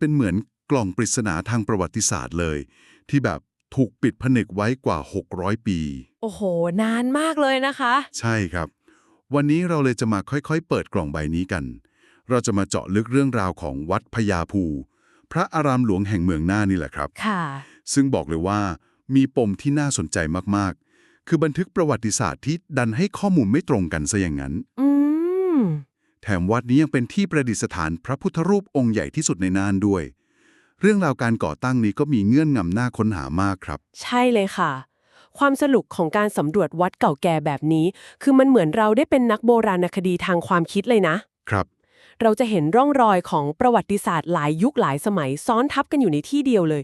เป็นเหมือนกล่องปริศนาทางประวัติศาสตร์เลย ที่แบบถูกปิดผนึกไว้กว่า 600 ปี โอ้โห นานมากเลยนะคะ ใช่ครับ วันนี้เราเลยจะมาค่อยๆ เปิดกล่องใบนี้กัน เราจะมาเจาะลึกเรื่องราวของวัดพญาภู พระอารามหลวงแห่งเมืองน่านนี่แหละครับ ค่ะ ซึ่งบอกเลยว่ามีปมที่น่าสนใจมากๆ คือบันทึกประวัติศาสตร์ที่ดันให้ข้อมูลไม่ตรงกันซะอย่างนั้น อืม แถมวัดนี้ยังเป็นที่ประดิษฐานพระพุทธรูปองค์ใหญ่ที่สุดในน่านด้วย เรื่องราวการก่อตั้งนี้ก็มีเงื่อนงำหน้าค้นหามากครับ ใช่เลยค่ะ ความสนุกของการสำรวจวัดเก่าแก่แบบนี้ คือมันเหมือนเราได้เป็นนักโบราณคดีทางความคิดเลยนะ ครับ เราจะเห็นร่องรอยของประวัติศาสตร์หลายยุคหลายสมัยซ้อนทับกันอยู่ในที่เดียวเลย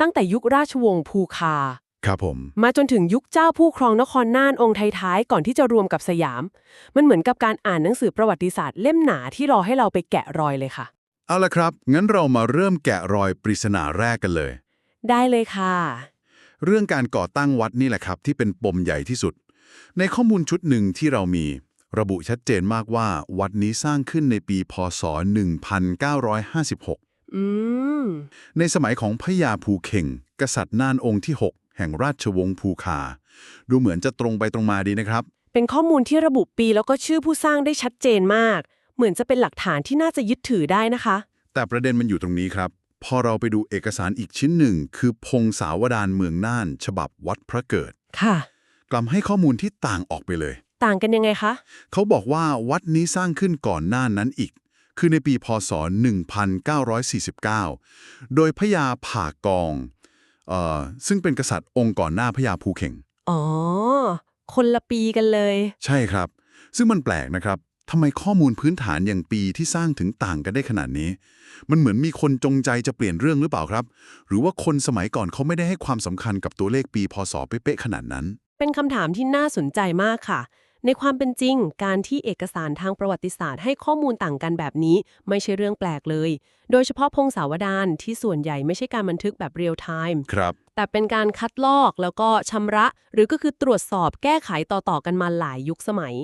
ตั้งแต่ยุคราชวงศ์ภูคา ครับผม มาจนถึงยุคเจ้าผู้ครองนครน่านองค์ท้ายๆ ก่อนที่จะรวมกับสยาม มันเหมือนกับการอ่านหนังสือประวัติศาสตร์เล่มหนาที่รอให้เราไปแกะรอยเลยค่ะ เอาละครับ งั้นเรามาเริ่มแกะรอยปริศนาแรกกันเลย ได้เลยค่ะ เรื่องการก่อตั้งวัดนี่แหละครับที่เป็นปมใหญ่ที่สุด ในข้อมูลชุดหนึ่งที่เรามี ระบุชัดเจนมากว่า วัดนี้สร้างขึ้นในปี พศ 1956 อืม ในสมัยของพญาภูเข่ง กษัตริย์น่านองค์ที่ 6 แห่งราชวงศ์ภูคา ดูเหมือนจะตรงไปตรงมาดีนะครับ เป็นข้อมูลที่ระบุปีแล้วก็ชื่อผู้สร้างได้ชัดเจนมาก เหมือนจะเป็นหลักฐานที่น่าจะยึดถือได้นะคะ แต่ประเด็นมันอยู่ตรงนี้ครับ พอเราไปดูเอกสารอีกชิ้นหนึ่ง คือพงศาวดารเมืองน่าน ฉบับวัดพระเกิด ค่ะ กลับให้ข้อมูลที่ต่างออกไปเลย ต่างกันยังไงคะ เขาบอกว่าวัดนี้สร้างขึ้นก่อนหน้านั้นอีก คือในปีพศ 1949 โดยพญาผ่ากอง เอ่อซึ่งเป็นกษัตริย์องค์ก่อนหน้าพญาภูเข่ง อ๋อ คนละปีกันเลย ใช่ครับ ซึ่งมันแปลกนะครับทำไมข้อมูลพื้นฐานอย่างปีที่สร้างถึงต่างกันได้ขนาดนี้ มันเหมือนมีคนจงใจจะเปลี่ยนเรื่องหรือเปล่าครับ หรือว่าคนสมัยก่อนเขาไม่ได้ให้ความสำคัญกับตัวเลขปีพศเป๊ะๆขนาดนั้น เป็นคำถามที่น่าสนใจมากค่ะ ในความเป็นจริง การที่เอกสารทางประวัติศาสตร์ให้ข้อมูลต่างกันแบบนี้ ไม่ใช่เรื่องแปลกเลย โดยเฉพาะพงศาวดารที่ส่วนใหญ่ไม่ใช่การบันทึกแบบเรียลไทม์ครับ แต่เป็นการคัดลอกแล้วก็ชำระ หรือก็คือตรวจสอบแก้ไขต่อๆกันมาหลายยุคสมัย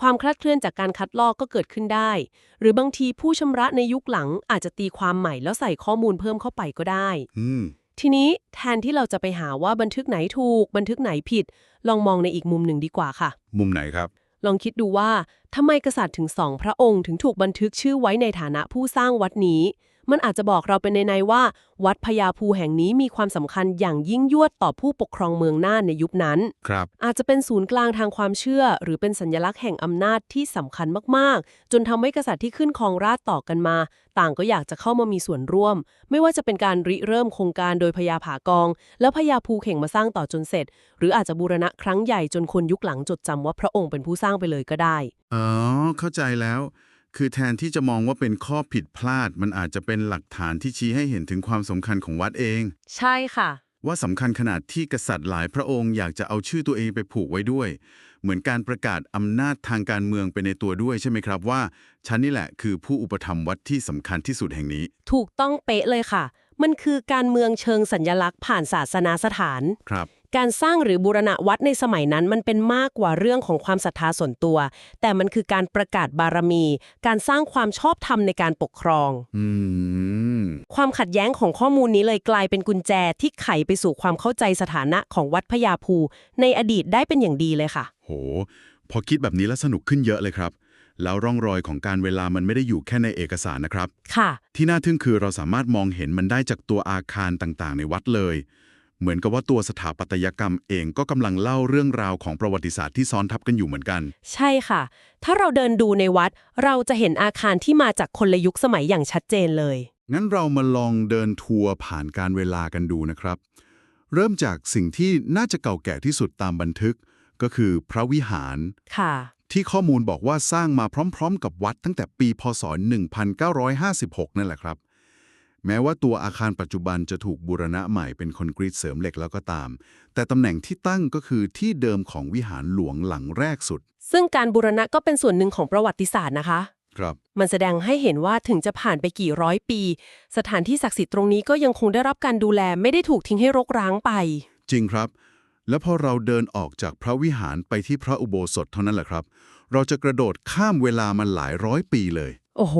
ความคลาดเคลื่อนจากการคัดลอกก็เกิดขึ้นได้ หรือบางทีผู้ชำระในยุคหลังอาจจะตีความใหม่แล้วใส่ข้อมูลเพิ่มเข้าไปก็ได้ อืม ทีนี้แทนที่เราจะไปหาว่าบันทึกไหนถูก บันทึกไหนผิด ลองมองในอีกมุมหนึ่งดีกว่าค่ะ มุมไหนครับ ลองคิดดูว่าทำไมกษัตริย์ถึงสองพระองค์ถึงถูกบันทึกชื่อไว้ในฐานะผู้สร้างวัดนี้ มันอาจจะบอกเราเป็นในในๆว่า วัดพญาภูแห่งนี้มีความสำคัญอย่างยิ่งยวดต่อผู้ปกครองเมืองน่านในยุคนั้น ครับ อาจจะเป็นศูนย์กลางทางความเชื่อ หรือเป็นสัญลักษณ์แห่งอำนาจที่สำคัญมากๆ จนทำให้กษัตริย์ที่ขึ้นครองราชย์ต่อกันมา ต่างก็อยากจะเข้ามามีส่วนร่วม ไม่ว่าจะเป็นการริเริ่มโครงการโดยพญาผากอง แล้วพญาภูเข่งมาสร้างต่อจนเสร็จ หรืออาจจะบูรณะครั้งใหญ่จนคนยุคหลังจดจำว่าพระองค์เป็นผู้สร้างไปเลยก็ได้ อ๋อ เข้าใจแล้ว คือแทนที่จะมองว่าเป็นข้อผิดพลาด มันอาจจะเป็นหลักฐานที่ชี้ให้เห็นถึงความสำคัญของวัดเอง ใช่ค่ะ ว่าสำคัญขนาดที่กษัตริย์หลายพระองค์อยากจะเอาชื่อตัวเองไปผูกไว้ด้วย เหมือนการประกาศอำนาจทางการเมืองไปในตัวด้วยใช่ไหมครับว่าฉันนี่แหละคือผู้อุปถัมภ์วัดที่สำคัญที่สุดแห่งนี้ ถูกต้องเป๊ะเลยค่ะ มันคือการเมืองเชิงสัญญลักษณ์ผ่านศาสนาสถาน ครับ การสร้างหรือบูรณะวัดในสมัยนั้นมันเป็นมากกว่าเรื่องของความศรัทธาส่วนตัว แต่มันคือการประกาศบารมี การสร้างความชอบธรรมในการปกครองอืมความขัดแย้งของข้อมูลนี้เลยกลายเป็นกุญแจที่ไขไปสู่ความเข้าใจสถานะของวัดพญาภู ในอดีตได้เป็นอย่างดีเลยค่ะ โห พอคิดแบบนี้แล้วสนุกขึ้นเยอะเลยครับแล้วร่องรอยของการเวลามันไม่ได้อยู่แค่ในเอกสารนะครับ ค่ะ ที่น่าทึ่งคือเราสามารถมองเห็นมันได้จากตัวอาคารต่างๆ ในวัดเลย เหมือนกับว่าตัวสถาปัตยกรรมเองก็กำลังเล่าเรื่องราวของประวัติศาสตร์ที่ซ้อนทับกันอยู่เหมือนกัน ใช่ค่ะ ถ้าเราเดินดูในวัด เราจะเห็นอาคารที่มาจากคนละยุคสมัยอย่างชัดเจนเลย งั้นเรามาลองเดินทัวร์ผ่านการเวลากันดูนะครับ เริ่มจากสิ่งที่น่าจะเก่าแก่ที่สุดตามบันทึก ก็คือพระวิหาร ค่ะ ที่ข้อมูลบอกว่าสร้างมาพร้อม ๆ กับวัดตั้งแต่ปี พศ 1956 นั่นแหละครับ แม้ว่าตัวอาคารปัจจุบันจะถูกบูรณะใหม่เป็นคอนกรีตเสริมเหล็กแล้วก็ตาม แต่ตำแหน่งที่ตั้งก็คือที่เดิมของวิหารหลวงหลังแรกสุด ซึ่งการบูรณะก็เป็นส่วนหนึ่งของประวัติศาสตร์นะคะ ครับ มันแสดงให้เห็นว่าถึงจะผ่านไปกี่ร้อยปี สถานที่ศักดิ์สิทธิ์ตรงนี้ก็ยังคงได้รับการดูแลไม่ได้ถูกทิ้งให้รกร้างไป จริงครับ แล้วพอเราเดินออกจากพระวิหารไปที่พระอุโบสถเท่านั้นแหละครับ เราจะกระโดดข้ามเวลามาหลายร้อยปีเลย โอ้โห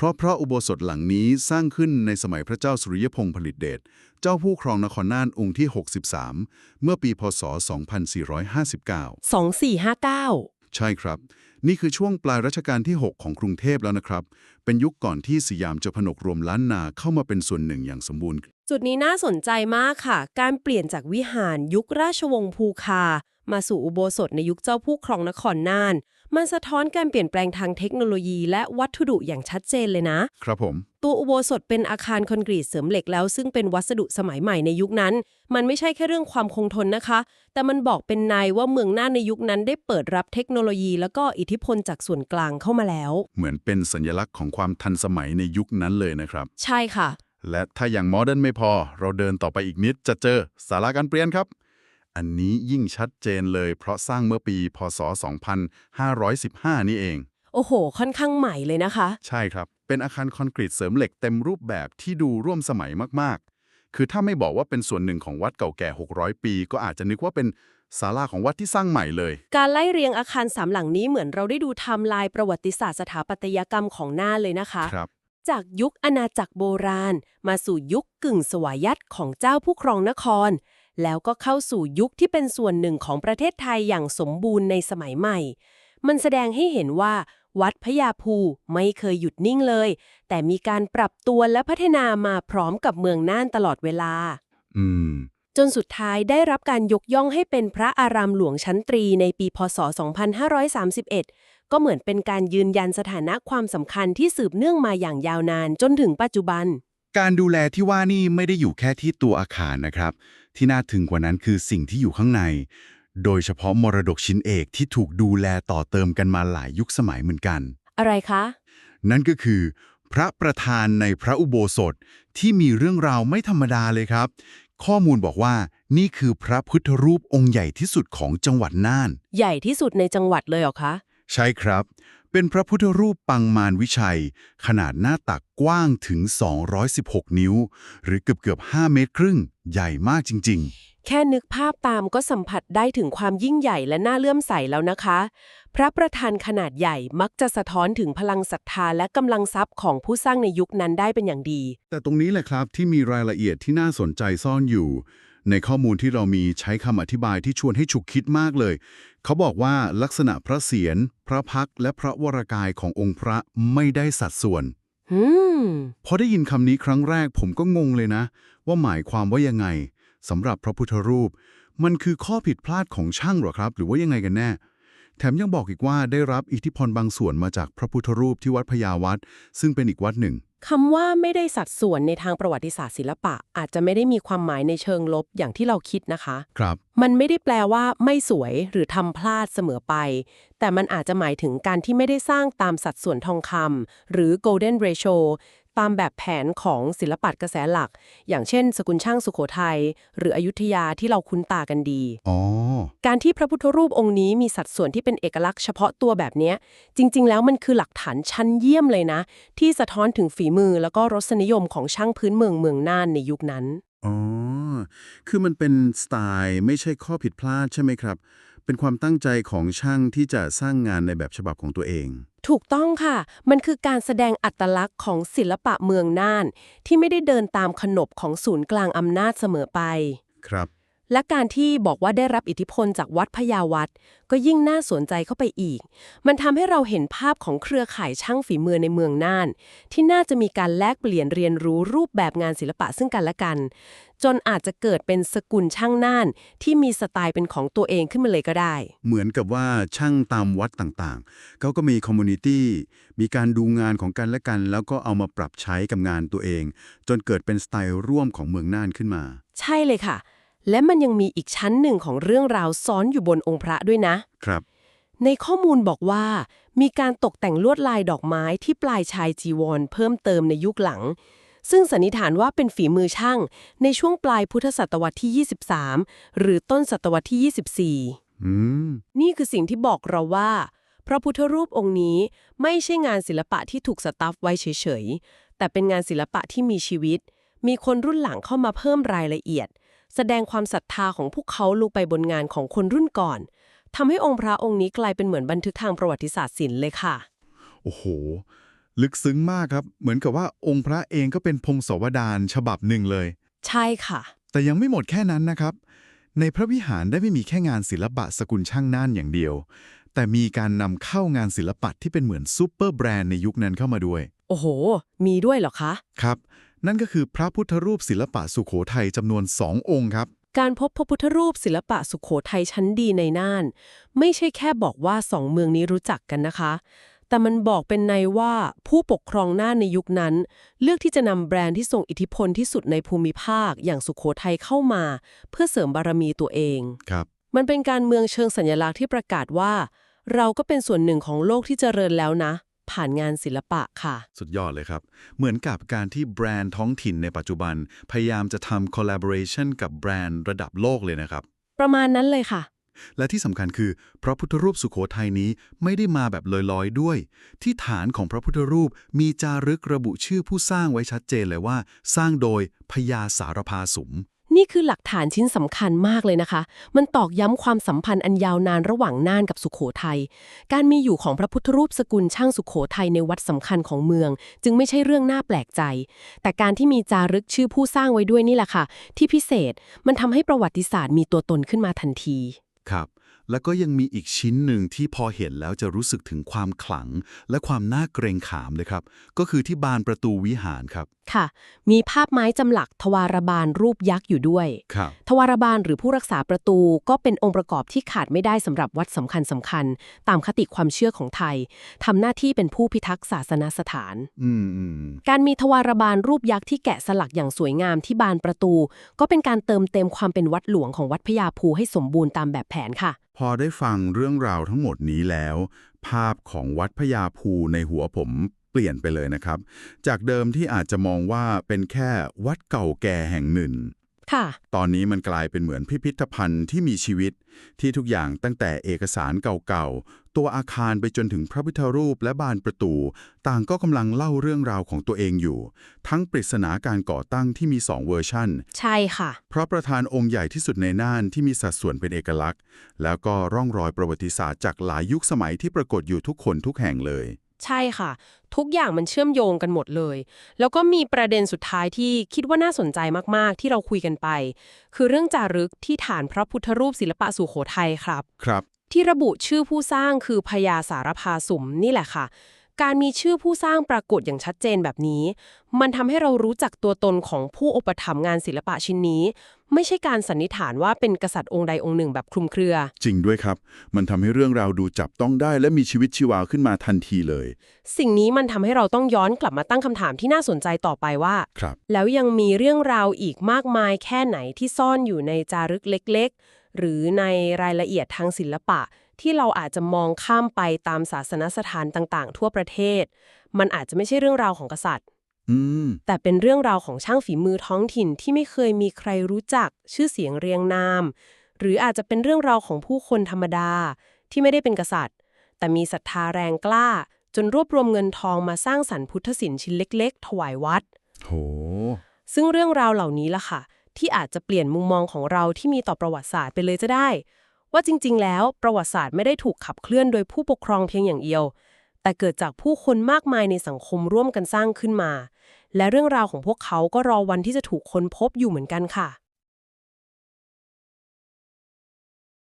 เพราะพระอุโบสถหลังนี้สร้างขึ้นในสมัยพระเจ้าสุริยพงษ์ผลิตเดช เจ้าผู้ครองนครน่านองค์ที่ 63 เมื่อปีพศ 2459 2459 ใช่ครับ นี่คือช่วงปลายรัชกาลที่ 6 ของกรุงเทพแล้วนะครับ เป็นยุคก่อนที่สยามจะผนวกรวมล้านนาเข้ามาเป็นส่วนหนึ่งอย่างสมบูรณ์ จุดนี้น่าสนใจมากค่ะ การเปลี่ยนจากวิหารยุคราชวงศ์ภูคา มาสู่อุโบสถในยุคเจ้าผู้ครองนครน่าน มันสะท้อนการเปลี่ยนแปลงทางเทคโนโลยีและวัตถุดิบอย่างชัดเจนเลยนะ ครับผม ตัวอุโบสถเป็นอาคารคอนกรีตเสริมเหล็กแล้ว ซึ่งเป็นวัสดุสมัยใหม่ในยุคนั้น มันไม่ใช่แค่เรื่องความคงทนนะคะ แต่มันบอกเป็นนายว่าเมืองน่านในยุคนั้นได้เปิดรับเทคโนโลยี แล้วก็อิทธิพลจากส่วนกลางเข้ามาแล้ว เหมือนเป็นสัญลักษณ์ของความทันสมัยในยุคนั้นเลยนะครับ ใช่ค่ะ และถ้าอย่างโมเดิร์นไม่พอ เราเดินต่อไปอีกนิดจะเจอสาราการเปลี่ยนครับ อันนี้ยิ่งชัดเจนเลยเพราะสร้างเมื่อปี พศ 2515 นี่เอง โอ้โห ค่อนข้างใหม่เลยนะคะ ใช่ครับ เป็นอาคารคอนกรีตเสริมเหล็กเต็มรูปแบบที่ดูร่วมสมัยมากๆ คือถ้าไม่บอกว่าเป็นส่วนหนึ่งของวัดเก่าแก่ 600 ปี ก็อาจจะนึกว่าเป็นศาลาของวัดที่สร้างใหม่เลย การไล่เรียงอาคารสามหลังนี้เหมือนเราได้ดูไทม์ไลน์ประวัติศาสตร์สถาปัตยกรรมของน่านเลยนะคะ ครับ จากยุคอาณาจักรโบราณ มาสู่ยุคกึ่งสวายัตของเจ้าผู้ครองนคร แล้วก็เข้าสู่ยุคที่เป็นส่วนหนึ่งของประเทศไทยอย่างสมบูรณ์ในสมัยใหม่ มันแสดงให้เห็นว่า วัดพญาภูไม่เคยหยุดนิ่งเลย แต่มีการปรับตัวและพัฒนามาพร้อมกับเมืองน่านตลอดเวลา อืม จนสุดท้ายได้รับการยกย่องให้เป็นพระอารามหลวงชั้นตรีในปีพศ 2531 ก็เหมือนเป็นการยืนยันสถานะความสำคัญที่สืบเนื่องมาอย่างยาวนานจนถึงปัจจุบัน การดูแลที่ว่านี่ไม่ได้อยู่แค่ที่ตัวอาคารนะครับ ที่น่าถึงกว่านั้นคือสิ่งที่อยู่ข้างใน โดยเฉพาะมรดกชิ้นเอกที่ถูกดูแลต่อเติมกันมาหลายยุคสมัยเหมือนกัน อะไรคะ นั่นก็คือ พระประธานในพระอุโบสถที่มีเรื่องราวไม่ธรรมดาเลยครับ ข้อมูลบอกว่านี่คือพระพุทธรูปองค์ใหญ่ที่สุดของจังหวัดน่าน ใหญ่ที่สุดในจังหวัดเลยเหรอคะ ใช่ครับ เป็นพระพุทธรูปปังมารวิชัย ขนาดหน้าตักกว้างถึง 216 นิ้ว หรือเกือบเกือบ 5 เมตรครึ่ง ใหญ่มากจริงแค่นึกภาพตามก็สัมผัสได้ถึงความยิ่งใหญ่และน่าเลื่อมใสแล้วนะคะ พระประธานขนาดใหญ่มักจะสะท้อนถึงพลังศรัทธาและกำลังทรัพย์ของผู้สร้างในยุคนั้นได้เป็นอย่างดีๆแต่ตรงนี้แหละครับที่มีรายละเอียดที่น่าสนใจซ่อนอยู่ ในข้อมูลที่เรามีใช้คำอธิบายที่ชวนให้ฉุกคิดมากเลย เขาบอกว่าลักษณะพระเศียรพระพักตร์และพระวรากายขององค์พระไม่ได้สัดส่วนอืม พอได้ยินคำนี้ครั้งแรกผมก็งงเลยนะ ว่าหมายความว่ายังไงสำหรับพระพุทธรูป มันคือข้อผิดพลาดของช่างหรอครับ หรือว่ายังไงกันแน่ แถมยังบอกอีกว่าได้รับอิทธิพลบางส่วนมาจากพระพุทธรูปที่วัดพญาวัด ซึ่งเป็นอีกวัดหนึ่ง คำว่าไม่ได้สัดส่วนในทางประวัติศาสตร์ศิลปะ อาจจะไม่ได้มีความหมายในเชิงลบอย่างที่เราคิดนะคะ ครับ มันไม่ได้แปลว่าไม่สวยหรือทำพลาดเสมอไป แต่มันอาจจะหมายถึงการที่ไม่ได้สร้างตามสัดส่วนทองคำหรือ golden ratio ตามแบบแผนของศิลปะกระแสหลัก อย่างเช่น สกุลช่างสุโขทัยหรืออยุธยาที่เราคุ้นตากันดีอ๋อการที่พระพุทธรูปองค์นี้มีสัดส่วนที่เป็นเอกลักษณ์เฉพาะตัวแบบเนี้ยจริง ๆ แล้วมันคือหลักฐานชั้นเยี่ยมเลยนะ ที่สะท้อนถึงฝีมือแล้วก็รสนิยมของช่างพื้นเมืองเมืองน่านในยุคนั้นอ๋อคือมันเป็นสไตล์ไม่ใช่ข้อผิดพลาดใช่ไหมครับ เป็นความตั้งใจของช่างที่จะสร้างงานในแบบฉบับของตัวเอง ถูกต้องค่ะ มันคือการแสดงอัตลักษณ์ของศิลปะเมืองน่าน ที่ไม่ได้เดินตามขนบของศูนย์กลางอำนาจเสมอไป ครับ และการที่บอกว่าได้รับอิทธิพลจากวัดพญาวัด ก็ยิ่งน่าสนใจเข้าไปอีก มันทำให้เราเห็นภาพของเครือข่ายช่างฝีมือในเมืองน่าน ที่น่าจะมีการแลกเปลี่ยนเรียนรู้รูปแบบงานศิลปะซึ่งกันและกัน จนอาจจะเกิดเป็นสกุลช่างน่าน ที่มีสไตล์เป็นของตัวเองขึ้นมาเลยก็ได้ เหมือนกับว่าช่างตามวัดต่างๆ เขาก็มีคอมมูนิตี้ มีการดูงานของกันและกัน แล้วก็เอามาปรับใช้กับงานตัวเอง จนเกิดเป็นสไตล์ร่วมของเมืองน่านขึ้นมา ใช่เลยค่ะ และมันยังมีอีกชั้นหนึ่งของเรื่องราวซ้อนอยู่บนองค์พระด้วยนะ ครับ ในข้อมูลบอกว่า มีการตกแต่งลวดลายดอกไม้ที่ปลายชายจีวร เพิ่มเติมในยุคหลัง ซึ่งสันนิษฐานว่าเป็นฝีมือช่าง ในช่วงปลายพุทธศตวรรษที่ 23 หรือต้นศตวรรษที่ 24อืมนี่คือสิ่งที่บอกเราว่า พระพุทธรูปองค์นี้ไม่ใช่งานศิลปะที่ถูกสตัฟไว้เฉยๆ แต่เป็นงานศิลปะที่มีชีวิต มีคนรุ่นหลังเข้ามาเพิ่มรายละเอียด แสดงความศรัทธาของพวกเขาลงไปบนงานของคนรุ่นก่อนทำให้องค์พระองค์นี้กลายเป็นเหมือนบันทึกทางประวัติศาสตร์ศิลป์เลยค่ะ โอ้โห ลึกซึ้งมากครับ เหมือนกับว่าองค์พระเองก็เป็นพงศาวดารฉบับหนึ่งเลย ใช่ค่ะ แต่ยังไม่หมดแค่นั้นนะครับ ในพระวิหารได้ไม่มีแค่งานศิลปะสกุลช่างน่านอย่างเดียว แต่มีการนำเข้างานศิลปะที่เป็นเหมือนซูเปอร์แบรนด์ในยุคนั้นเข้ามาด้วย โอ้โห มีด้วยเหรอคะ ครับ นั่นก็คือพระพุทธรูปศิลปะสุโขทัยจำนวนสององค์ครับการพบพระพุทธรูปศิลปะสุขโขทัยชั้นดีในน่าน ไม่ใช่แค่บอกว่าสองเมืองนี้รู้จักกันนะคะ แต่มันบอกเป็นในว่าผู้ปกครองน่านในยุคนั้น เลือกที่จะนำแบรนด์ที่ส่งอิทธิพลที่สุดในภูมิภาคอย่างสุขโขทัยเข้ามา เพื่อเสริมบารมีตัวเองครับ มันเป็นการเมืองเชิงสัญลักษณ์ที่ประกาศว่า เราก็เป็นส่วนหนึ่งของโลกที่เจริญแล้วนะ ผ่านงานศิลปะค่ะ สุดยอดเลยครับ เหมือนกับการที่แบรนด์ท้องถิ่นในปัจจุบัน พยายามจะทำ collaboration กับแบรนด์ระดับโลกเลยนะครับ ประมาณนั้นเลยค่ะ และที่สำคัญคือพระพุทธรูปสุโขทัยนี้ไม่ได้มาแบบลอยๆด้วย ที่ฐานของพระพุทธรูปมีจารึกระบุชื่อผู้สร้างไว้ชัดเจนเลยว่า สร้างโดยพญาสารพาสุม นี่คือหลักฐานชิ้นสำคัญมากเลยนะคะ มันตอกย้ำความสัมพันธ์อันยาวนานระหว่างน่านกับสุขโขทัย การมีอยู่ของพระพุทธรูปสกุลช่างสุขโขทัยในวัดสำคัญของเมือง จึงไม่ใช่เรื่องน่าแปลกใจ แต่การที่มีจารึกชื่อผู้สร้างไว้ด้วยนี่แหละค่ะ ที่พิเศษ มันทำให้ประวัติศาสตร์มีตัวตนขึ้นมาทันที ครับ แล้วก็ยังมีอีกชิ้นหนึ่งที่พอเห็นแล้วจะรู้สึกถึงความขลัง และความน่าเกรงขามเลยครับ ก็คือที่บานประตูวิหารครับ ค่ะ มีภาพไม้จำหลักทวารบาลรูปยักษ์อยู่ด้วย ครับ ทวารบาลหรือผู้รักษาประตูก็เป็นองค์ประกอบที่ขาดไม่ได้สำหรับวัดสำคัญสำคัญๆตามคติความเชื่อของไทยทำหน้าที่เป็นผู้พิทักษ์ศาสนสถาน อืมอืมการมีทวารบาลรูปยักษ์ที่แกะสลักอย่างสวยงามที่บานประตู ก็เป็นการเติมเต็มความเป็นวัดหลวงของวัดพญาภูให้สมบูรณ์ตามแบบแผนค่ะพอได้ฟังเรื่องราวทั้งหมดนี้แล้ว ภาพของวัดพญาภูในหัวผมเปลี่ยนไปเลยนะครับ จากเดิมที่อาจจะมองว่าเป็นแค่วัดเก่าแก่แห่งหนึ่ง ค่ะ ตอนนี้มันกลายเป็นเหมือนพิพิธภัณฑ์ที่มีชีวิต ที่ทุกอย่างตั้งแต่เอกสารเก่าๆ ตัวอาคารไปจนถึงพระพุทธรูปและบานประตู ต่างก็กำลังเล่าเรื่องราวของตัวเองอยู่ ทั้งปริศนาการก่อตั้งที่มี 2 เวอร์ชันใช่ค่ะ พระประธานองค์ใหญ่ที่สุดในน่านที่มีสัดส่วนเป็นเอกลักษณ์ แล้วก็ร่องรอยประวัติศาสตร์จากหลายยุคสมัยที่ปรากฏอยู่ทุกคนทุกแห่งเลย ใช่ค่ะ ทุกอย่างมันเชื่อมโยงกันหมดเลย แล้วก็มีประเด็นสุดท้ายที่คิดว่าน่าสนใจมากๆ ที่เราคุยกันไป คือเรื่องจารึกที่ฐานพระพุทธรูปศิลปะสุโขทัยครับ ครับ ที่ระบุชื่อผู้สร้างคือพญาสารพาสุมนี่แหละค่ะ การมีชื่อผู้สร้างปรากฏอย่างชัดเจนแบบนี้ มันทำให้เรารู้จักตัวตนของผู้อุปถัมภ์งานศิลปะชิ้นนี้ ไม่ใช่การสันนิษฐานว่าเป็นกษัตริย์องค์ใดองค์หนึ่งแบบคลุมเครือ จริงด้วยครับ มันทำให้เรื่องราวดูจับต้องได้และมีชีวิตชีวาขึ้นมาทันทีเลย สิ่งนี้มันทำให้เราต้องย้อนกลับมาตั้งคำถามที่น่าสนใจต่อไปว่า ครับ แล้วยังมีเรื่องราวอีกมากมายแค่ไหนที่ซ่อนอยู่ในจารึกเล็ก ๆ หรือในรายละเอียดทางศิลปะ ที่เราอาจจะมองข้ามไปตามศาสนสถานต่างๆ ทั่วประเทศ มันอาจจะไม่ใช่เรื่องราวของกษัตริย์อืมแต่เป็นเรื่องราวของช่างฝีมือท้องถิ่นที่ไม่เคยมีใครรู้จัก ชื่อเสียงเรียงนาม หรืออาจจะเป็นเรื่องราวของผู้คนธรรมดา ที่ไม่ได้เป็นกษัตริย์ แต่มีศรัทธาแรงกล้า จนรวบรวมเงินทองมาสร้างสรรค์พุทธศิลป์ชิ้นเล็ก ๆ ถวายวัดโหซึ่งเรื่องราวเหล่านี้ล่ะค่ะ ที่อาจจะเปลี่ยนมุมมองของเราที่มีต่อประวัติศาสตร์ไปเลยจะได้ ว่าจริง ๆ แล้วประวัติศาสตร์ไม่ได้ถูกขับเคลื่อนโดยผู้ปกครองเพียงอย่างเดียว แต่เกิดจากผู้คนมากมายในสังคมร่วมกันสร้างขึ้นมา และเรื่องราวของพวกเขาก็รอวันที่จะถูกค้นพบอยู่เหมือนกันค่ะ